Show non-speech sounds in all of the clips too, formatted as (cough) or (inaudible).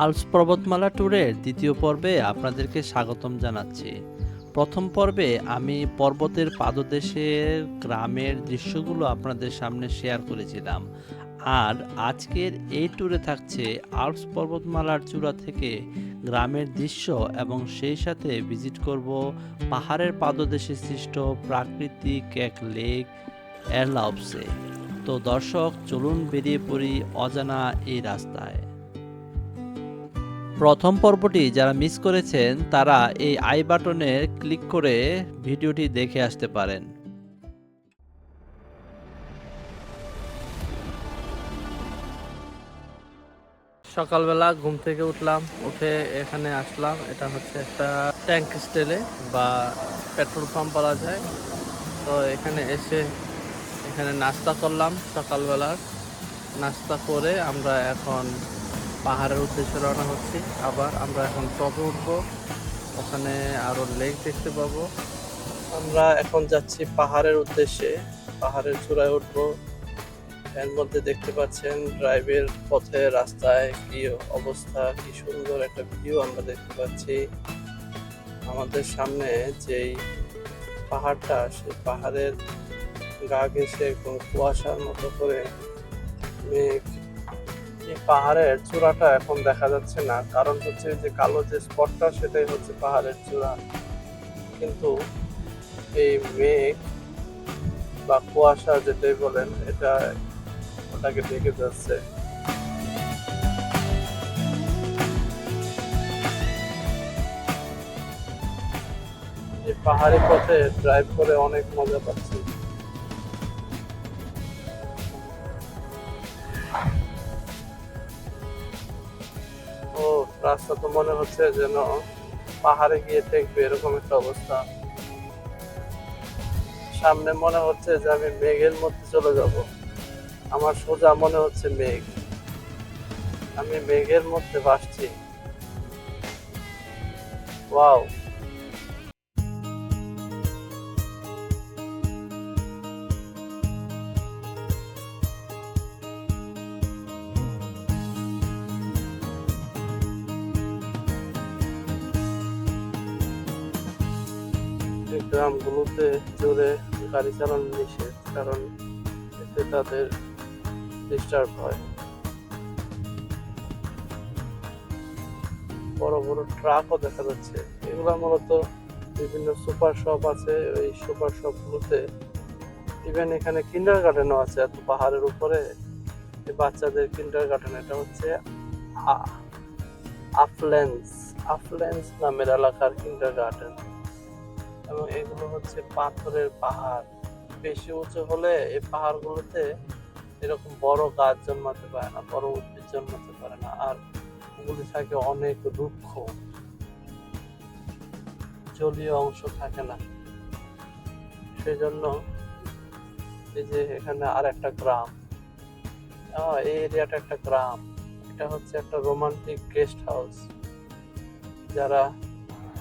Alps পর্বতমালা ট্যুরের দ্বিতীয় পর্বে আপনাদেরকে স্বাগতম জানাচ্ছি। প্রথম পর্বে আমি পর্বতের পাদদেশের গ্রামের দৃশ্যগুলো আপনাদের সামনে শেয়ার করেছিলাম। আর আজকের এই ট্যুরে থাকছে আলপস পর্বতমালার চূড়া থেকে গ্রামের দৃশ্য এবং সেই সাথে ভিজিট করব পাহাড়ের পাদদেশে সৃষ্ট প্রাকৃতিক এক লেক এরলাউপসে তো দর্শক, চলুন বেরিয়ে পড়ি অজানা এই রাস্তায়। প্রথম পর্বটি যারা মিস করেছেন, তারা এই আই বাটনে ক্লিক করে ভিডিওটি দেখে আসতে পারেন। সকালবেলা ঘুম থেকে উঠলাম, উঠে এখানে আসলাম। এটা হচ্ছে একটা ট্যাঙ্ক স্টেলে বা পেট্রোল পাম্প বলা যায়। তো এখানে এসে এখানে নাস্তা করলাম সকালবেলার। নাস্তা করে আমরা এখন পাহাড়ের উদ্দেশ্যে রওনা হচ্ছি। আবার আমরা এখন টপে উঠবো। ওখানে আরও লেক দেখতে পাবো। আমরা এখন যাচ্ছি পাহাড়ের উদ্দেশ্যে। পাহাড়ের চূড়ায় উঠবো। এর মধ্যে দেখতে পাচ্ছেন ড্রাইভের পথে রাস্তায় কি অবস্থা, কি সুন্দর একটা ভিউ আমরা দেখতে পাচ্ছি। আমাদের সামনে যেই পাহাড়টা, সেই পাহাড়ের গা ঘেসে একদম কুয়াশার মতো করে মেঘ এই পাহাড়ের চূড়াটা এখন দেখা যাচ্ছে না। কারণ হচ্ছে যে কালো যে স্পটটা, সেটাই হচ্ছে পাহাড়ের চূড়া। কিন্তু এই মেঘ বা কুয়াশা যেটাই বলেন, এটা ওটাকে ঢেকে যাচ্ছে। পাহাড়ি পথে ড্রাইভ করে অনেক মজা পাচ্ছি। রাস্তা তো মনে হচ্ছে যেন পাহাড়ে গিয়ে দেখবে এরকম একটা অবস্থা। সামনে মনে হচ্ছে যে আমি মেঘের মধ্যে চলে যাব। আমার সোজা মনে হচ্ছে মেঘ। আমি মেঘের মধ্যে ভাসছি। ওয়াও! গাড়ি চালানো নিষেধ, কারণ এতে তাদের ডিস্টার্ব হয়। বড় বড় ট্রাকও দেখা যাচ্ছে। এগুলা মূলত বিভিন্ন সুপার শপ আছে। ওই সুপার শপ গুলোতে ইভেন এখানে কিন্ডার গার্ডেনও আছে, এত পাহাড়ের উপরে। বাচ্চাদের কিন্ডার গার্ডেন এটা হচ্ছে আফলেন্স আফলেন্স নামের এলাকার কিন্ডার গার্ডেন এবং এগুলো হচ্ছে পাথরের পাহাড়। বেশি উঁচু হলে এই পাহাড়গুলোতে এরকম বড় গাছ জন্মাতে পারে না, বড় উদ্ভিদ জন্মাতে পারে না, আর ওগুলি থাকে অনেক রুক্ষ। জলীয় অংশ থাকে না। সেজন্য এই যে এখানে আর একটা গ্রাম এই এরিয়াটা একটা গ্রাম। এটা হচ্ছে একটা রোমান্টিক গেস্ট হাউস যারা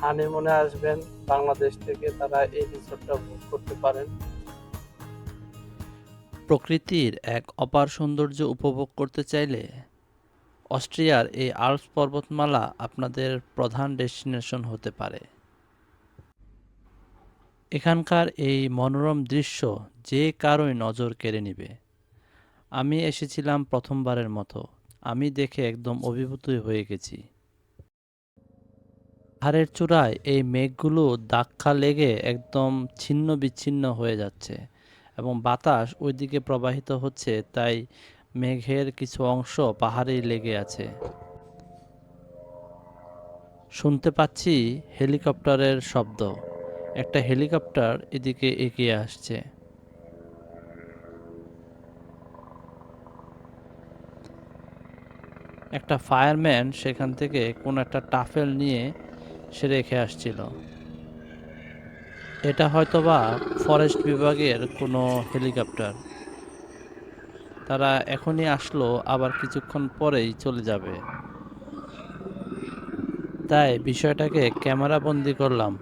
হানিমুনে আসবেন বাংলাদেশ থেকে তারা এই রিসোর্টটা বুক করতে পারেন। প্রকৃতির এক অপার সৌন্দর্য উপভোগ করতে চাইলে অস্ট্রিয়ার এই আল্পস পর্বতমালা আপনাদের প্রধান ডেস্টিনেশন হতে পারে। এখানকার এই মনোরম দৃশ্য যে কারোই নজর কেড়ে নিবে। আমি এসেছিলাম প্রথমবারের মতো। আমি দেখে একদম অভিভূতই হয়ে গেছি। পাহাড়ের চূড়ায় এই মেঘগুলো দাক্ষা লেগে একদম ছিন্ন বিচ্ছিন্ন হয়ে যাচ্ছে এবং বাতাস ওইদিকে প্রবাহিত হচ্ছে, তাই মেঘের কিছু অংশ পাহাড়েই লেগে আছে। শুনতে পাচ্ছি হেলিকপ্টারের শব্দ। একটা হেলিকপ্টার এদিকে এগিয়ে আসছে। একটা ফায়ারম্যান সেখান থেকে কোন একটা টাফেল নিয়ে সে রেখে আসছিল। এটা হয়তোবা ফরেস্ট বিভাগের কোনো হেলিকপ্টার। তারা এখনই আসলো, আবার কিছুক্ষণ পরেই চলে যাবে। তাই বিষয়টাকে ক্যামেরা বন্দি করলাম।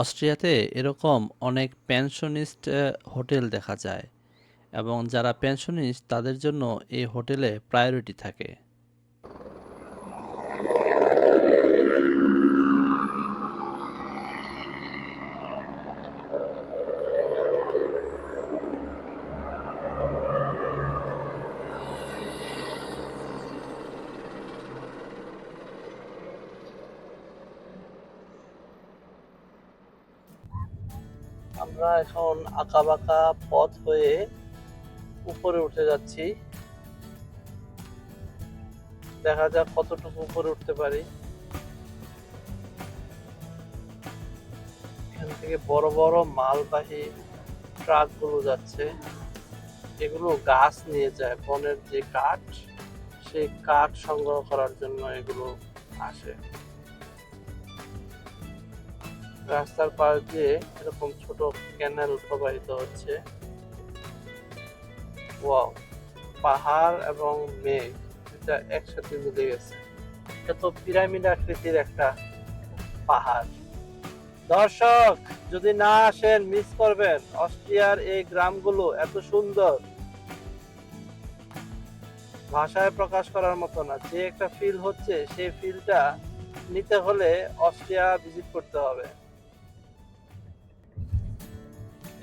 অস্ট্রিয়াতে এরকম অনেক পেনশনিস্ট হোটেল দেখা যায় এবং যারা পেনশনিস্ট তাদের জন্য এই হোটেলে প্রায়োরিটি থাকে। আমরা এখন আঁকা বাঁকা পথ হয়ে উপরে উঠে যাচ্ছি। দেখা যাক কতটুকু উপরে উঠতে পারি। এখান থেকে বড় বড় মালবাহী ট্রাকগুলো যাচ্ছে। এগুলো গাছ নিয়ে যায়, বনের যে কাঠ, সেই কাঠ সংগ্রহ করার জন্য এগুলো আসে। রাস্তার পাশ দিয়ে এরকম ছোট ক্যানেল প্রবাহিত হচ্ছে। ওয়াও পাহাড় এবং মেঘ এটা একসাথে মিলে গেছে। এটা তো পিরামিড আকৃতির একটা পাহাড়। দর্শক, যদি না আসেন মিস করবেন। অস্ট্রিয়ার এই গ্রামগুলো এত সুন্দর। ভাষায় প্রকাশ করার মতো না। যে একটা ফিল হচ্ছে, সেই ফিলটা নিতে হলে অস্ট্রিয়া ভিজিট করতে হবে।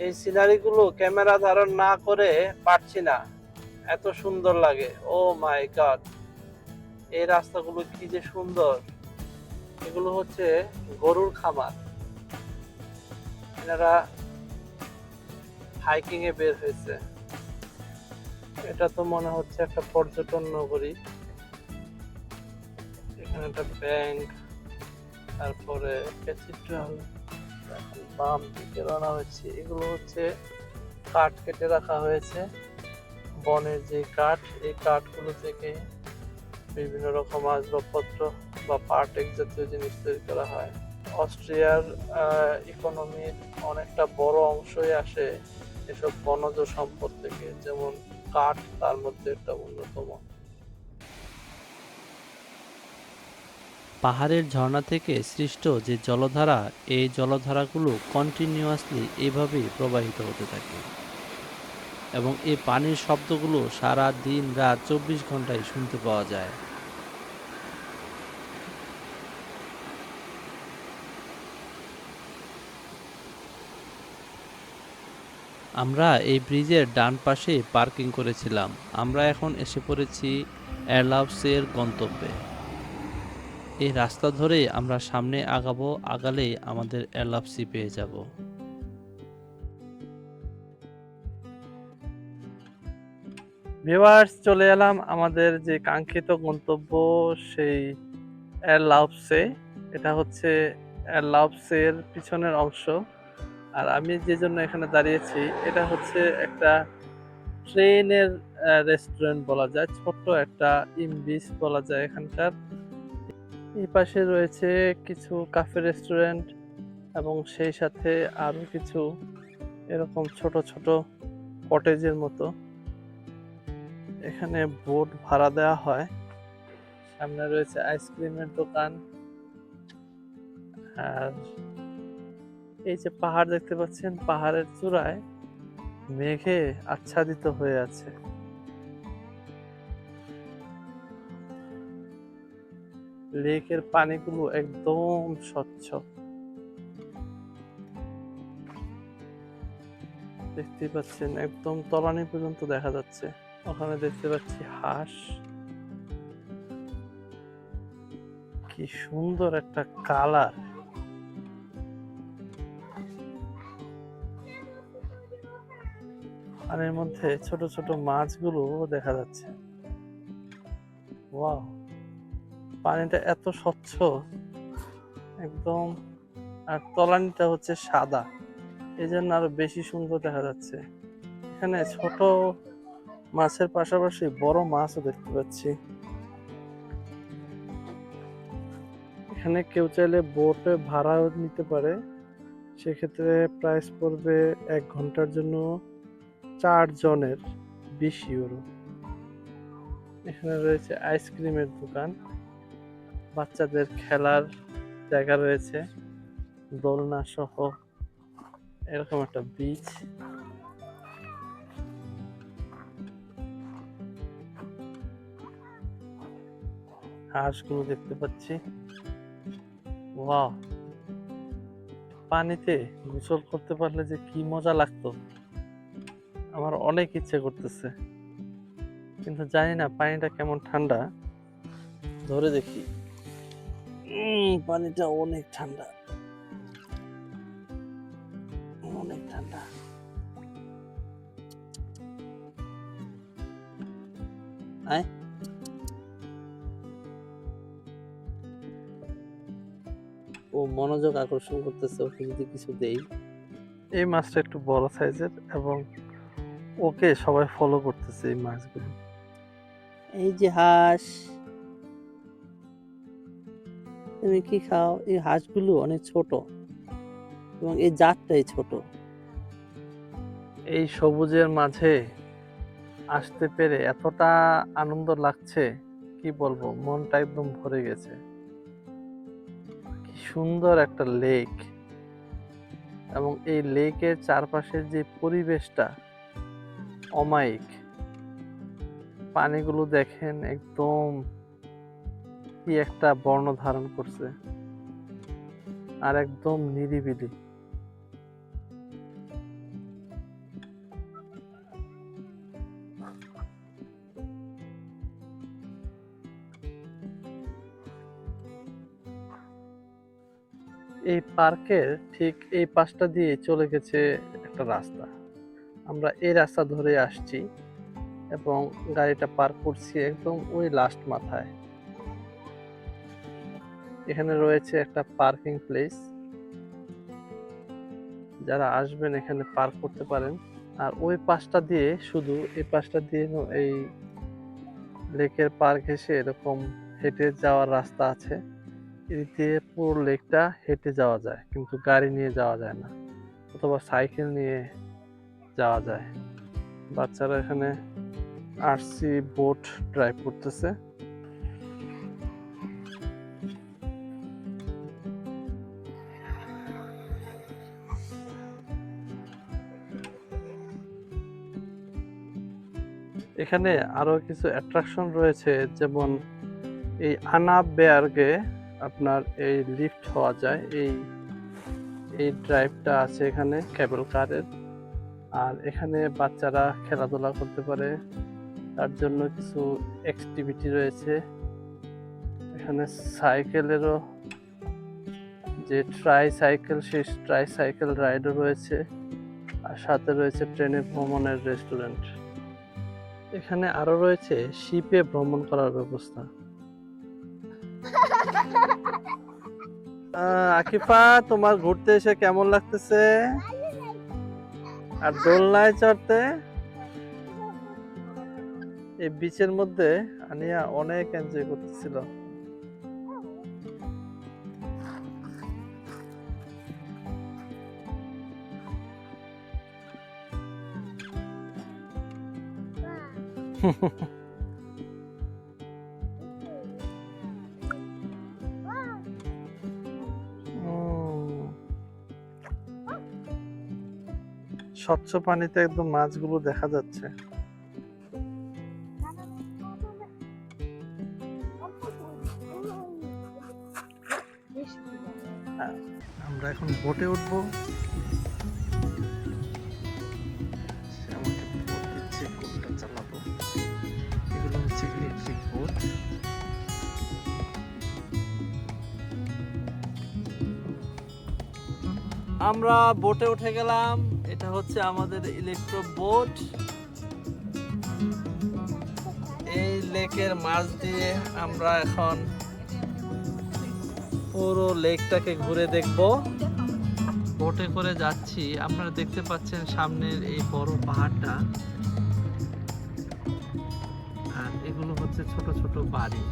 এই সিনারি গুলো ক্যামেরা ধারণ না করে পারছি না। এত সুন্দর লাগে। Oh my god. এই রাস্তাগুলো কি যে সুন্দর। এগুলো হচ্ছে গরুর খামার। এনারা হাইকিং এ বের হয়েছে। এটা তো মনে হচ্ছে একটা পর্যটন নগরী। এখানে একটা ব্যাংক তারপরে ক্যাথিড্রাল বাম দিকে রানা হয়েছে। এগুলো হচ্ছে কাঠ কেটে রাখা হয়েছে। বনের যে কাঠ, এই কাঠগুলো থেকে বিভিন্ন রকম আসবাবপত্র বা পার্টেক জাতীয় জিনিস তৈরি করা হয়। অস্ট্রিয়ার ইকোনমির অনেকটা বড় অংশই আসে এসব বনজ সম্পদ থেকে। যেমন কাঠ, তার মধ্যে একটা অন্যতম। পাহাড়ের ঝর্ণা থেকে সৃষ্ট যে জলধারা, এই জলধারাগুলো কন্টিনিউয়াসলি এইভাবেই প্রবাহিত হতে থাকে। এবং এই পানির শব্দগুলো সারা দিন রাত চব্বিশ ঘন্টায় শুনতে পাওয়া যায়। আমরা এই ব্রিজের ডান পাশে পার্কিং করেছিলাম। আমরা এখন এসে পড়েছি এয়ারলাভসের গন্তব্যে। এই রাস্তা ধরে আমরা সামনে আগাবো, আগালেই আমাদের এলাপসি পেয়ে যাব। ভিউয়ার্স, চলে এলাম আমাদের যে কাঙ্ক্ষিত গন্তব্য, সেই এয়ারলাভসে এটা হচ্ছে এয়ারলাভসের পিছনের অংশ। আর আমি যে জন্য এখানে দাঁড়িয়েছি, এটা হচ্ছে একটা ট্রেনের রেস্টুরেন্ট বলা যায়, ছোট্ট একটা ইমবিস বলা যায় এখানকার। এই পাশে রয়েছে কিছু কাফে রেস্টুরেন্ট এবং সেই সাথে আরও কিছু এরকম ছোট ছোট কটেজের মতো। এখানে বোট ভাড়া দেওয়া হয়। সামনে রয়েছে আইসক্রিমের দোকান। আর এই যে পাহাড় দেখতে পাচ্ছেন, পাহাড়ের চূড়ায় মেঘে আচ্ছাদিত হয়ে আছে। লেকের পানিগুলো একদম স্বচ্ছ। দেখতে পাচ্ছেন, একদম তলানি পর্যন্ত দেখা যাচ্ছে। ওখানে দেখতে পাচ্ছি হাঁস। কি সুন্দর একটা কালার। পানির মধ্যে ছোট ছোট মাছগুলো দেখা যাচ্ছে। ওয়াও। পানিটা এত স্বচ্ছ। একদম। আর তলানিটা হচ্ছে সাদা। এই জন্য আরও বেশি সুন্দর দেখা যাচ্ছে। এখানে ছোট মাছের পাশাপাশি বড় মাছও দেখতে পাচ্ছি। এখানে কেউ চাইলে বোটে ভাড়াও নিতে পারে। সেক্ষেত্রে প্রাইস পড়বে এক ঘণ্টার জন্য চার জনের বিশ ইউরো এখানে রয়েছে আইসক্রিমের দোকান। বাচ্চাদের খেলার জায়গা রয়েছে। দোলনা সহ এরকম একটা বিচ হাঁসগুলো দেখতে পাচ্ছি। ওয়াও! পানিতে গোসল করতে পারলে যে কি মজা লাগতো। আমার অনেক ইচ্ছে করতেছে। কিন্তু জানি না পানিটা কেমন ঠান্ডা। ধরে দেখি। পানিটা অনেক ঠান্ডা। অনেক ঠান্ডা। আয়। ও মনোযোগ আকর্ষণ করতেছে ওকে যদি কিছু দেই। এই মাছটা একটু বড় সাইজের এবং ওকে সবাই ফলো করতেছে এই মাছগুলো। এই যে হাঁস। তুমি কি খাও? এই হাঁসগুলো অনেক ছোট এবং এই জাতটাই ছোট। এই সবুজের মাঝে আসতে পেরে এতটা আনন্দ লাগছে, কি বলব? মনটা একদম ভরে গেছে। কি সুন্দর একটা লেক এবং এই লেকের চারপাশের যে পরিবেশটা অমায়িক। পানিগুলো দেখেন একদম কি একটা বর্ণ ধারণ করছে। আর একদম নিরিবিলি। এই পার্কের ঠিক এই পাশটা দিয়ে চলে গেছে একটা রাস্তা। আমরা এই রাস্তা ধরে আসছি এবং গাড়িটা পার্ক করছি একদম ওই লাস্ট মাথায়। এখানে রয়েছে একটা পার্কিং প্লেস। যারা আসবেন এখানে পার্ক করতে পারেন। আর ওই পাশটা দিয়ে শুধু এই পাশটা দিয়ে এই লেকের পার্ক ঘেসে এরকম হেঁটে যাওয়ার রাস্তা আছে। এদিক পুরো লেকটা হেঁটে যাওয়া যায়, কিন্তু গাড়ি নিয়ে যাওয়া যায় না, অথবা সাইকেল নিয়ে যাওয়া যায়। বাচ্চারা এখানে আরসি বোট ড্রাইভ করতেছে। এখানে আরও কিছু অ্যাট্রাকশন রয়েছে, যেমন এই আনা বেয়ারগে আপনার এই লিফট হওয়া যায়, এই এই ড্রাইভটা আছে এখানে কেবল কারের আর এখানে বাচ্চারা খেলাধুলা করতে পারে, তার জন্য কিছু অ্যাক্টিভিটি রয়েছে। এখানে সাইকেলেরও যে ট্রাই সাইকেল সেই ট্রাই সাইকেল রাইডও রয়েছে। আর সাথে রয়েছে ট্রেনে ভ্রমণের রেস্টুরেন্ট এখানে আরও রয়েছে শিপে ভ্রমণ করার ব্যবস্থা। আকিফা, তোমার ঘুরতে এসে কেমন লাগতেছে? আর দোলনায় চড়তে? এই বিচের মধ্যে আনিয়া অনেক এনজয় করতেছিল। স্বচ্ছ পানিতে একদম মাছগুলো দেখা যাচ্ছে। আমরা এখন বোটে উঠবো। আমরা বোটে উঠে গেলাম। এটা হচ্ছে আমাদের ইলেকট্রো বোট এই লেকের মাছ দিয়ে আমরা এখন পুরো লেকটাকে ঘুরে দেখব। বোটে করে যাচ্ছি। আপনারা দেখতে পাচ্ছেন সামনের এই বড় পাহাড়টা। আর এগুলো হচ্ছে ছোট ছোট বাড়ি।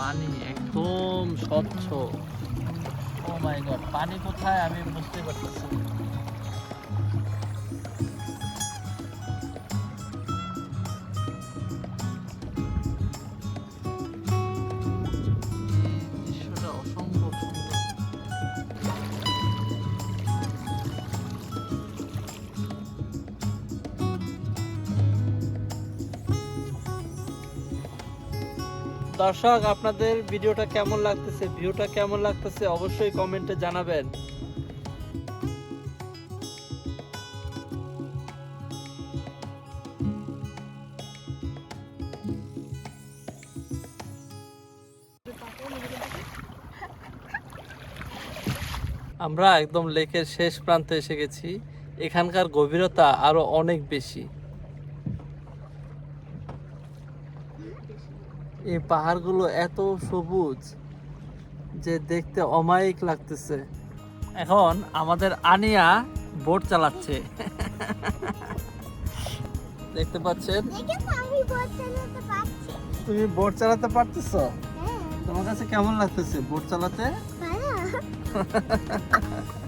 পানি একদম স্বচ্ছ। ও মাই গড পানি কোথায় আমি বুঝতে পারতেছি দর্শক, আপনাদের ভিডিওটা কেমন লাগতেছে? ভিউটা কেমন লাগতেছে? অবশ্যই কমেন্টে জানাবেন। আমরা একদম লেকের শেষ প্রান্তে এসে গেছি। এখানকার গভীরতা আরও অনেক বেশি। এই পাহাড়গুলো এত সবুজ যে দেখতে অমায়িক লাগতেছে। এখন আমাদের আনিয়া বোট চালাচ্ছে। দেখতে পাচ্ছেন? তুমি বোট চালাতে পারতেছো? হ্যাঁ। তোমার কাছে কেমন লাগতেছে বোট চালাতে? (laughs)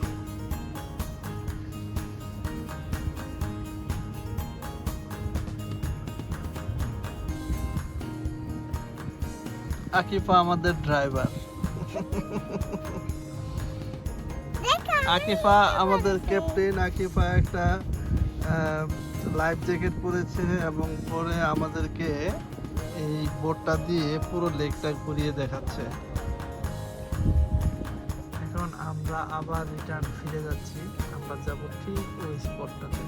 আকিফা আমাদের ড্রাইভার আকিফা আমাদের ক্যাপ্টেন আকিফা একটা লাইফ জ্যাকেট পরেছে এবং পরে আমাদেরকে এই বোটটা দিয়ে পুরো লেকটা ঘুরিয়ে দেখাচ্ছে। এখন আমরা আবার রিটার্ন ফিরে যাচ্ছি। আমরা যাব ঠিক ওই স্পটটাতে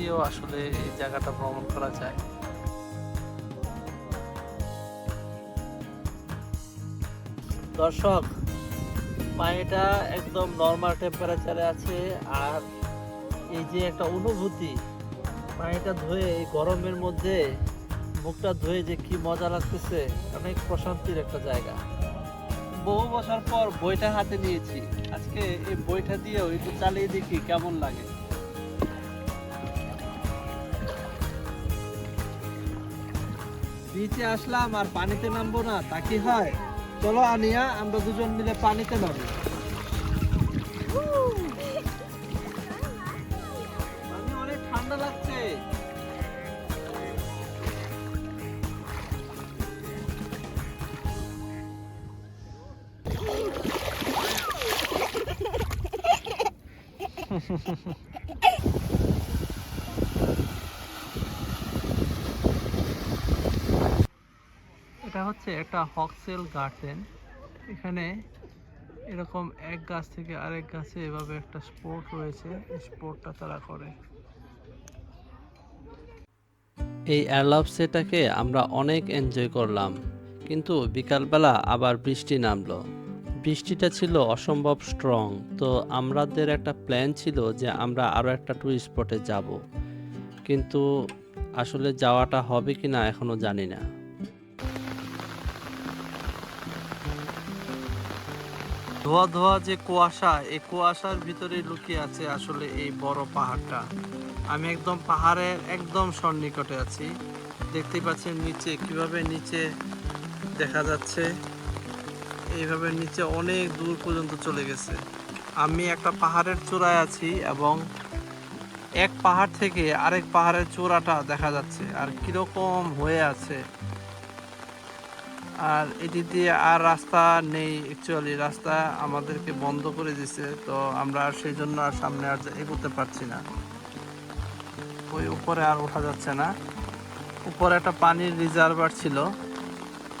দিয়েও আসলে এই জায়গাটা ভ্রমণ করা যায়। দর্শক, পানিটা একদম নর্মাল টেম্পারেচারে আছে আর এই যে একটা অনুভূতি, পানিটা ধুয়ে এই গরমের মধ্যে মুখটা ধুয়ে যে কি মজা লাগতেছে, অনেক প্রশান্তির একটা জায়গা। বহু বছর পর বইটা হাতে নিয়েছি। আজকে এই বইটা দিয়েও একটু চালিয়ে দেখি কেমন লাগে। নিচে আসলাম আর পানিতে নামবো না, তা কি হয়? চলো আনিয়া, আমরা দুজন মিলে পানিতে নামবো। অনেক ঠান্ডা লাগছে। (laughs) এটা হচ্ছে একটা হকসেল গার্ডেন। এখানে এরকম এক গাছ থেকে আরেক গাছে এভাবে একটা স্পোর্ট রয়েছে স্পোর্টটা তারা করে। এই অ্যালাপসেটাকে আমরা অনেক এনজয় করলাম, কিন্তু বিকালবেলা আবার বৃষ্টি নামলো। বৃষ্টিটা ছিল অসম্ভব স্ট্রং, তো আমাদের একটা প্ল্যান ছিল যে আমরা আরও একটা টুরিস্ট স্পটে যাব। কিন্তু আসলে যাওয়াটা হবে কি না এখনও জানি না। ধোয়া ধোয়া যে কুয়াশা, এই কুয়াশার ভিতরে লুকিয়ে আছে আসলে এই বড় পাহাড়টা। আমি একদম পাহাড়ের একদম সন্নিকটে আছি। দেখতে পাচ্ছেন নিচে কীভাবে নিচে দেখা যাচ্ছে। এইভাবে নিচে অনেক দূর পর্যন্ত চলে গেছে। আমি একটা পাহাড়ের চূড়ায় আছি এবং এক পাহাড় থেকে আরেক পাহাড়ের চূড়াটা দেখা যাচ্ছে। আর কীরকম হয়ে আছে আর এটি দিয়ে আর রাস্তা নেই অ্যাকচুয়ালি রাস্তা আমাদেরকে বন্ধ করে দিছে, তো আমরা আর সেই জন্য আর সামনে আর এগোতে পারছি না। ওই উপরে আর ওঠা যাচ্ছে না। উপরে একটা পানির রিজার্ভার ছিল,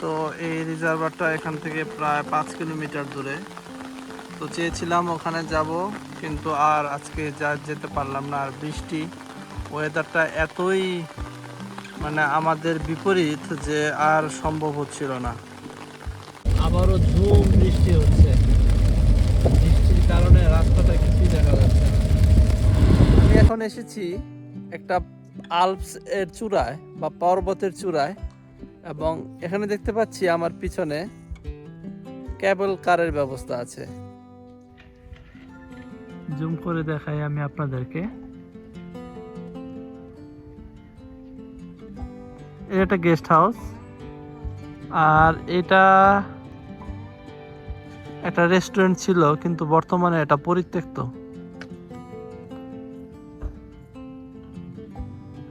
তো এই রিজার্ভারটা এখান থেকে প্রায় পাঁচ কিলোমিটার দূরে। তো চেয়েছিলাম ওখানে যাব, কিন্তু আর আজকে যা যেতে পারলাম না, আর বৃষ্টি ওয়েদারটা এতই মানে আমাদের বিপরীত যে আর সম্ভব হচ্ছিল না। আবারও ঝুম বৃষ্টি হচ্ছে। বৃষ্টির কারণে রাস্তাটা কিছুই দেখা যাচ্ছে আমি এখন এসেছি একটা আলপস এর চূড়ায় বা পর্বতের চূড়ায় এবং এখানে দেখতে পাচ্ছি আমার পিছনে কেবল কারের ব্যবস্থা আছে। জুম করে দেখাই আমি আপনাদেরকে। এটা গেস্ট হাউস। আর এটা একটা রেস্টুরেন্ট ছিল, কিন্তু বর্তমানে এটা পরিত্যক্ত।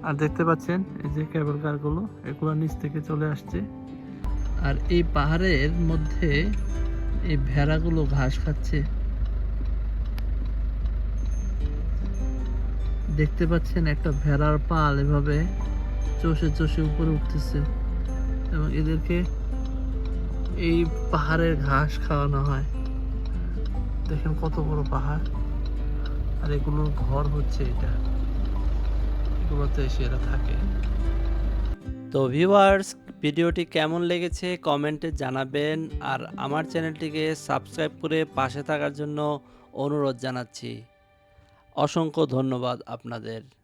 আর দেখতে পাচ্ছেন, এই যে কেবল কারগুলো এগুলো নিচ থেকে চলে আসছে। আর এই পাহাড়ের মধ্যে এই ভেড়াগুলো ঘাস খাচ্ছে। দেখতে পাচ্ছেন একটা ভেড়ার পাল এভাবে চষে চষে উপরে উঠতেছে। এবং এদেরকে এই পাহাড়ের ঘাস খাওয়ানো হয়। দেখেন কত বড় পাহাড়। আর এগুলোর ঘর হচ্ছে এটা। এগুলোতে এসে এরা থাকে। তো ভিউয়ার্স ভিডিওটি কেমন লেগেছে কমেন্টে জানাবেন। আর আমার চ্যানেলটিকে সাবস্ক্রাইব করে পাশে থাকার জন্য অনুরোধ জানাচ্ছি। অসংখ্য ধন্যবাদ আপনাদের।